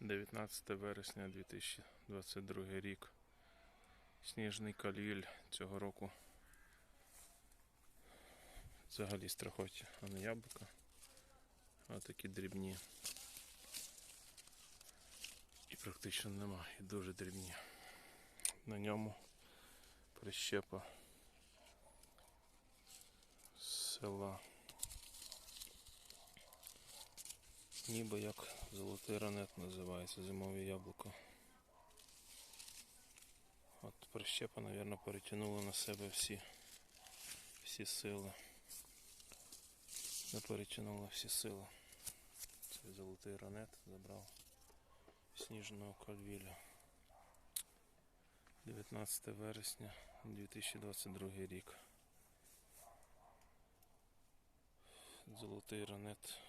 19 вересня 2022 рік. Сніжний калюль цього року. Взагалі страхоті, а не яблука. А такі дрібні. І практично нема, і дуже дрібні. На ньому прищепа села. Ніби як золотий ранет називається зимове яблуко. От прищепа, мабуть, перетягнула на себе всі, всі сили. Не перетягнула всі сили. Цей золотий ранет забрав сніжного кальвіля. 19 вересня 2022 рік. Золотий ранет